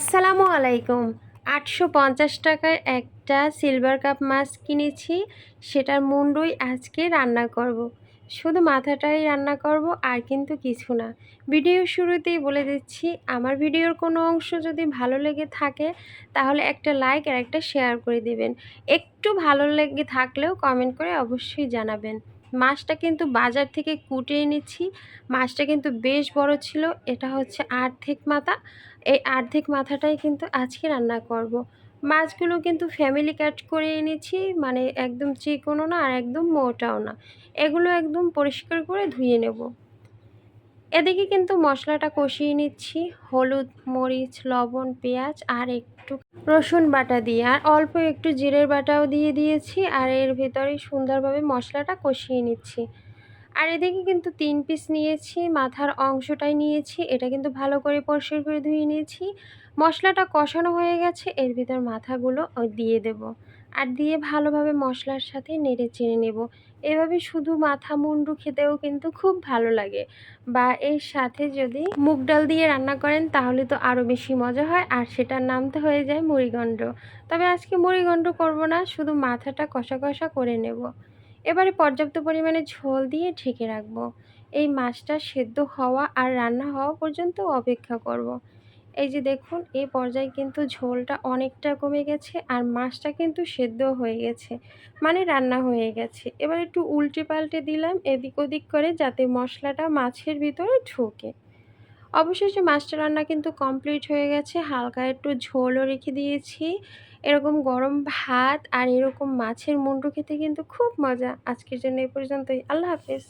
আসসালামু আলাইকুম। আটশো পঞ্চাশ টাকায় একটা সিলভার কাপ মাছ কিনেছি, সেটার মুন্ডুই আজকে রান্না করব। শুধু মাথাটাই রান্না করব আর কিন্তু কিছু না। ভিডিও শুরুতেই বলে দিচ্ছি, আমার ভিডিওর কোনো অংশ যদি ভালো লেগে থাকে, তাহলে একটা লাইক আর একটা শেয়ার করে দিবেন। একটু ভালো লেগে থাকলেও কমেন্ট করে অবশ্যই জানাবেন। মাছটা কিন্তু বাজার থেকে কুটে এনেছি মাছটা কিন্তু বেশ বড় ছিল, এটা হচ্ছে আর্ধেক মাথা। এই আর্ধেক মাথাটাই কিন্তু আজকে রান্না করব। মাছগুলো কিন্তু ফ্যামিলি কাট করে এনেছি মানে একদম চিকনও না আর একদম মোটাও না। এগুলো একদম পরিষ্কার করে ধুয়ে নেব। এদিকে কিন্তু মশলাটা কষিয়ে নিচ্ছি। হলুদ, মরিচ, লবণ, পেঁয়াজ আর একটু রসুন বাটা দিয়ে। আর অল্প একটু জিরের বাটাও দিয়ে দিয়েছি আর এর ভেতরে সুন্দরভাবে মশলাটা কষিয়ে নিচ্ছি। আর এদিকে কিন্তু তিন পিস নিয়েছি, মাথার অংশটাই নিয়েছি। এটা কিন্তু ভালো করে পরিষ্কার করে ধুয়ে নিয়েছি। মশলাটা কষানো হয়ে গেছে, এর ভিতর মাথাগুলো দিয়ে দেব। আর দিয়ে ভালোভাবে মশলার সাথে নেড়ে চেড়ে নেব। এভাবে শুধু মাথা মুন্ডু খেতেও কিন্তু খুব ভালো লাগে। বা এর সাথে যদি মুগ ডাল দিয়ে রান্না করেন তাহলে তো আরও বেশি মজা হয়, আর সেটার নাম তো হয়ে যায় মুড়িগণ্ড তবে আজকে মুড়িগণ্ড করব না, শুধু মাথাটা কষা কষা করে নেব। এবারে পর্যাপ্ত পরিমাণে ঝোল দিয়ে ঢেকে রাখব। এই মাছটা সেদ্ধ হওয়া আর রান্না হওয়া পর্যন্ত অপেক্ষা করব। এই যে দেখুন, এই পর্যায়ে কিন্তু ঝোলটা অনেকটা কমে গেছে আর মাছটা কিন্তু সেদ্ধ হয়ে গেছে মানে রান্না হয়ে গেছে। এবার একটু উল্টে পাল্টে দিলাম, এদিক ওদিক করে যাতে মশলাটা মাছের ভিতরে ঢোকে। অবশেষে মাছটা রান্না কিন্তু কমপ্লিট হয়ে গেছে, হালকা একটু ঝোলও রেখে দিয়েছি। এরকম গরম ভাত আর এরকম মাছের মুন্ডু খেতে কিন্তু খুব মজা। আজকের জন্য এই পর্যন্তই, আল্লাহ হাফেজ।